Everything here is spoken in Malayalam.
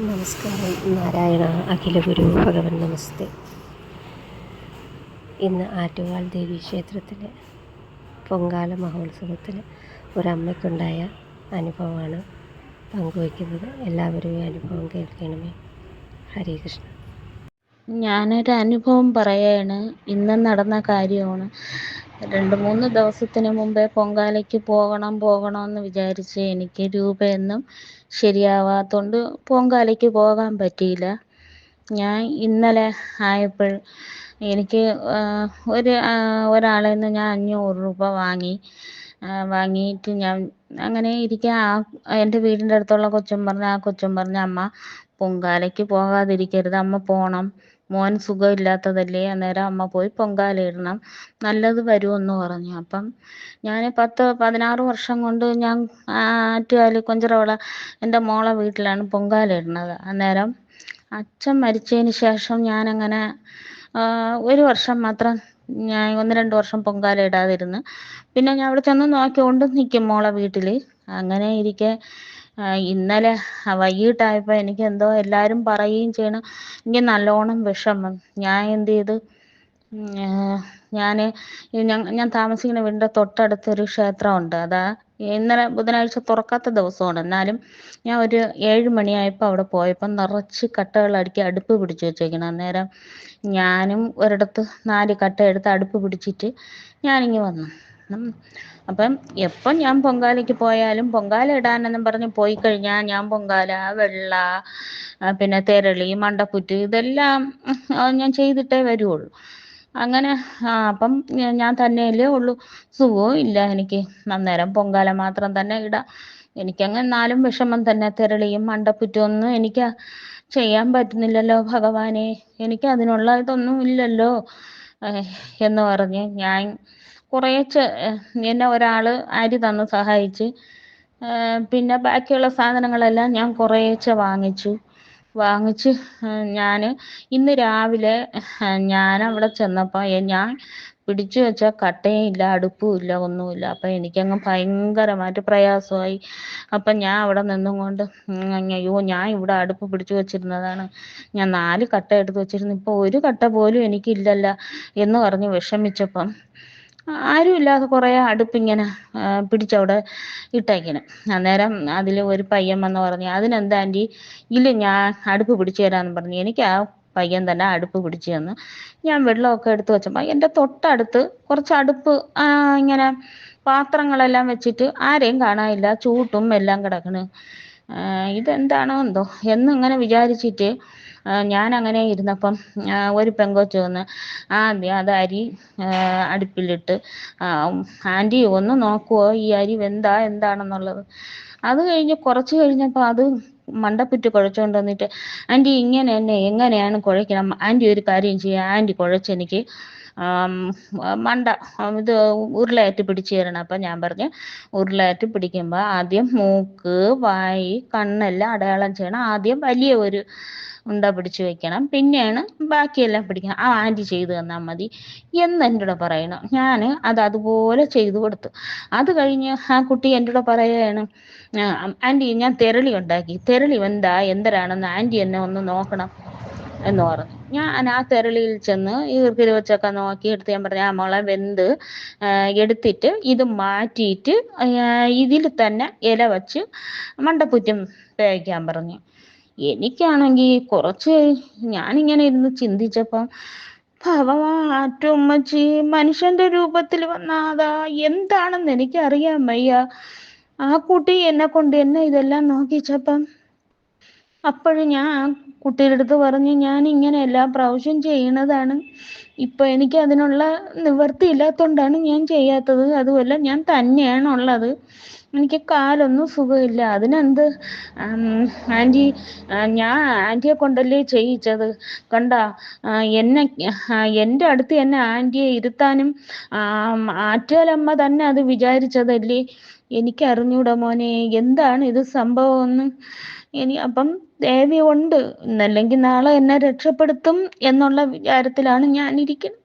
നമസ്കാരം. നാരായണ അഖിലഗുരു ഭഗവൻ നമസ്തേ. ഇന്ന് ആറ്റുകാൽ ദേവി ക്ഷേത്രത്തിലെ പൊങ്കാല മഹോത്സവത്തിൽ ഒരമ്മയ്ക്കുണ്ടായ അനുഭവമാണ് പങ്കുവയ്ക്കുന്നത്. എല്ലാവരും ഈ അനുഭവം കേൾക്കണമേ. ഹരേ കൃഷ്ണ. ഞാനൊരു അനുഭവം പറയാണ്. ഇന്ന് നടന്ന കാര്യമാണ്. രണ്ട് മൂന്ന് ദിവസത്തിന് മുമ്പേ പൊങ്കാലയ്ക്ക് പോകണം പോകണമെന്ന് വിചാരിച്ച് എനിക്ക് രൂപയൊന്നും ശരിയാവാത്തോണ്ട് പൊങ്കാലയ്ക്ക് പോകാൻ പറ്റിയില്ല. ഞാൻ ഇന്നലെ ആയപ്പോൾ എനിക്ക് ഒരു ഒരാളിൽ നിന്ന് ഞാൻ അഞ്ഞൂറ് രൂപ വാങ്ങി. വാങ്ങിയിട്ട് ഞാൻ അങ്ങനെ ഇരിക്കുക ആ എന്റെ വീടിന്റെ അടുത്തുള്ള കൊച്ചും പറഞ്ഞ ആ കൊച്ചും പറഞ്ഞ അമ്മ പൊങ്കാലയ്ക്ക് പോകാതിരിക്കരുത്. അമ്മ പോകണം മോൻ സുഖമില്ലാത്തതല്ലേ? അന്നേരം അമ്മ പോയി പൊങ്കാല ഇടണം. നല്ലത് എന്ന് പറഞ്ഞു. അപ്പം ഞാൻ പത്ത് പതിനാറ് വർഷം കൊണ്ട് ഞാൻ ആറ്റുകാൽ കൊഞ്ചറവള എന്റെ മോളെ വീട്ടിലാണ് പൊങ്കാല ഇടുന്നത്. അന്നേരം അച്ഛൻ മരിച്ചതിന് ശേഷം ഞാനങ്ങനെ ഒരു വർഷം മാത്രം ഞാൻ ഒന്ന് രണ്ട് വർഷം പൊങ്കാല ഇടാതിരുന്ന്. പിന്നെ ഞാൻ അവിടെ ചെന്ന് നോക്കിക്കൊണ്ട് നിൽക്കും മോളെ വീട്ടിൽ അങ്ങനെ ഇരിക്കെ ഇന്നലെ വൈകിട്ടായപ്പോൾ എനിക്ക് എന്തോ എല്ലാരും പറയുകയും ചെയ്യണം എനിക്ക് നല്ലോണം വിഷമം. ഞാൻ എന്ത് ചെയ്ത്? ഞാൻ ഞാൻ താമസിക്കുന്ന വീടിന്റെ തൊട്ടടുത്തൊരു ക്ഷേത്രമുണ്ട്. അതാ ഇന്നലെ ബുധനാഴ്ച തുറക്കാത്ത ദിവസമാണ്. എന്നാലും ഞാൻ ഒരു ഏഴ് മണിയായപ്പോൾ അവിടെ പോയപ്പോൾ നിറച്ച് കട്ടകൾ അടുക്കി അടുപ്പ് പിടിച്ചു വെച്ചേക്കണം. അന്നേരം ഞാനും ഒരിടത്ത് നാല് കട്ട എടുത്ത് അടുപ്പ് പിടിച്ചിട്ട് ഞാനിങ്ങ് വന്നു. അപ്പം എപ്പം ഞാൻ പൊങ്കാലയ്ക്ക് പോയാലും പൊങ്കാല ഇടാനെന്നും പറഞ്ഞ് പോയി കഴിഞ്ഞാൽ ഞാൻ പൊങ്കാല വെള്ള പിന്നെ തെരളി മണ്ടപ്പുറ്റ് ഇതെല്ലാം ഞാൻ ചെയ്തിട്ടേ വരുള്ളൂ അങ്ങനെ അപ്പം ഞാൻ തന്നെയല്ലേ ഉള്ളൂ. സുഖവും ഇല്ല എനിക്ക്. അന്നേരം പൊങ്കാല മാത്രം തന്നെ ഇടാം. എനിക്കങ്ങ് നാലും വിഷമം തന്നെ. തെരളിയും മണ്ടപ്പുറ്റും ഒന്നും എനിക്ക് ചെയ്യാൻ പറ്റുന്നില്ലല്ലോ ഭഗവാനെ. എനിക്ക് അതിനുള്ള ഇതൊന്നും ഇല്ലല്ലോ എന്ന് പറഞ്ഞ് ഞാൻ കുറേശ്ശെ എന്നെ ഒരാൾ അരി തന്ന് സഹായിച്ച്. പിന്നെ ബാക്കിയുള്ള സാധനങ്ങളെല്ലാം ഞാൻ കുറേശ്ശെ വാങ്ങിച്ചു. വാങ്ങിച്ച് ഞാൻ ഇന്ന് രാവിലെ ഞാൻ അവിടെ ചെന്നപ്പോൾ ഞാൻ പിടിച്ചു വെച്ച കട്ടയും ഇല്ല അടുപ്പും ഇല്ല ഒന്നുമില്ല. അപ്പം എനിക്കങ്ങ് ഭയങ്കരമായിട്ട് പ്രയാസമായി. അപ്പം ഞാൻ അവിടെ നിന്നും കൊണ്ട് അയ്യോ ഞാൻ ഇവിടെ അടുപ്പ് പിടിച്ചു വെച്ചിരുന്നതാണ്. ഞാൻ നാല് കട്ട എടുത്ത് വെച്ചിരുന്നു. ഇപ്പോൾ ഒരു കട്ട പോലും എനിക്കില്ലല്ല എന്ന് പറഞ്ഞ് വിഷമിച്ചപ്പം ആരുമില്ലാതെ കുറേ അടുപ്പിങ്ങനെ പിടിച്ചവിടെ ഇട്ടേക്കണം അന്നേരം അതിൽ ഒരു പയ്യൻ വന്ന് പറഞ്ഞു അതിനെന്താ ആന്റി ഇല്ല ഞാൻ അടുപ്പ് പിടിച്ചു തരാമെന്ന് പറഞ്ഞു. എനിക്ക് ആ പയ്യൻ തന്നെ അടുപ്പ് പിടിച്ചു തന്നു. ഞാൻ വെള്ളമൊക്കെ എടുത്ത് വെച്ചപ്പോൾ എന്റെ തൊട്ടടുത്ത് കുറച്ച് അടുപ്പ് ഇങ്ങനെ പാത്രങ്ങളെല്ലാം വെച്ചിട്ട് ആരെയും കാണാനില്ല. ചൂട്ടും എല്ലാം കിടക്കണ്. ഇതെന്താണോ എന്തോ. എന്നിങ്ങനെ വിചാരിച്ചിട്ട് ഞാൻ അങ്ങനെ ഇരുന്നപ്പം ഒരു പെങ്കൊച്ചു വന്ന് ആദ്യം അത് അരി അടുപ്പിലിട്ട് ആന്റി ഒന്ന് നോക്കുവോ? ഈ അരി വെന്താ? എന്താണെന്നുള്ളത്? അത് കഴിഞ്ഞ് കുറച്ച് കഴിഞ്ഞപ്പോൾ അത് മണ്ടപ്പുറ്റ് കുഴച്ചുകൊണ്ട് വന്നിട്ട് ആന്റി ഇങ്ങനെ തന്നെ എങ്ങനെയാണ് കുഴക്കണം ആന്റി ഒരു കാര്യം ചെയ്യുക ആന്റി കുഴച്ചെനിക്ക് മണ്ട ഇത് ഉരുളയായിട്ട് പിടിച്ചു തരണം. അപ്പം ഞാൻ പറഞ്ഞു ഉരുളയായിട്ട് പിടിക്കുമ്പോൾ ആദ്യം മൂക്ക് വായി കണ്ണെല്ലാം അടയാളം ചെയ്യണം. ആദ്യം വലിയ ഒരു ഉണ്ട പിടിച്ച് വെക്കണം. പിന്നെയാണ് ബാക്കിയെല്ലാം പിടിക്കണം. ആ ആന്റി ചെയ്തു തന്നാൽ മതി എന്ന് എന്റെ കൂടെ പറയണം. ഞാൻ അത് അതുപോലെ ചെയ്തു കൊടുത്തു. അത് കഴിഞ്ഞ് ആ കുട്ടി എന്റെ കൂടെ പറയുകയാണ് ആന്റി ഞാൻ തെരളി ഉണ്ടാക്കി. തെരളി എന്താ എന്തരാണെന്ന് ആന്റി എന്നെ ഒന്ന് നോക്കണം എന്ന് പറഞ്ഞു. ഞാൻ ആ തെരളിയിൽ ചെന്ന് ഈർക്കിൽ വെച്ചൊക്കെ നോക്കി എടുത്ത് ഞാൻ പറഞ്ഞു ആ മുള വെന്ത് എടുത്തിട്ട് ഇത് മാറ്റിയിട്ട് ഇതിൽ തന്നെ ഇല വച്ച് മണ്ടപ്പുറ്റും തേക്കാൻ പറഞ്ഞു. എനിക്കാണെങ്കിൽ കുറച്ച് ഞാനിങ്ങനെ ഇരുന്ന് ചിന്തിച്ചപ്പം ഭഗവാറ്റുമ്മച്ചി മനുഷ്യന്റെ രൂപത്തിൽ വന്നാതാ എന്താണെന്ന് എനിക്കറിയാൻ വയ്യ. ആ കുട്ടി എന്നെ കൊണ്ട് എന്നെ ഇതെല്ലാം നോക്കിച്ചപ്പം അപ്പോഴും ഞാൻ കുട്ടിയുടെ അടുത്ത് പറഞ്ഞു ഞാൻ ഇങ്ങനെ എല്ലാ പ്രാവശ്യം ചെയ്യണതാണ്. ഇപ്പൊ എനിക്ക് അതിനുള്ള നിവൃത്തി ഇല്ലാത്തതുകൊണ്ടാണ് ഞാൻ ചെയ്യാത്തത്. അതുമല്ല ഞാൻ തന്നെയാണ് ഉള്ളത്. എനിക്ക് കാലൊന്നും സുഖമില്ല. അതിനെന്ത് ആന്റി ഞാൻ ആന്റിയെ കൊണ്ടല്ലേ ചെയ്യിച്ചത്? കണ്ട എന്നെ എന്റെ അടുത്ത് എന്നെ ആന്റിയെ ഇരുത്താനും ആറ്റുകാലമ്മ തന്നെ അത് വിചാരിച്ചതല്ലേ? എനിക്ക് അറിഞ്ഞൂടാ മോനെ എന്താണ് ഇത് സംഭവമെന്ന്? ഇനി അപ്പം ദേവി ഉണ്ട് അല്ലെങ്കിൽ നാളെ എന്നെ രക്ഷപ്പെടുത്തും എന്നുള്ള വിചാരത്തിലാണ് ഞാൻ ഇരിക്കുന്നത്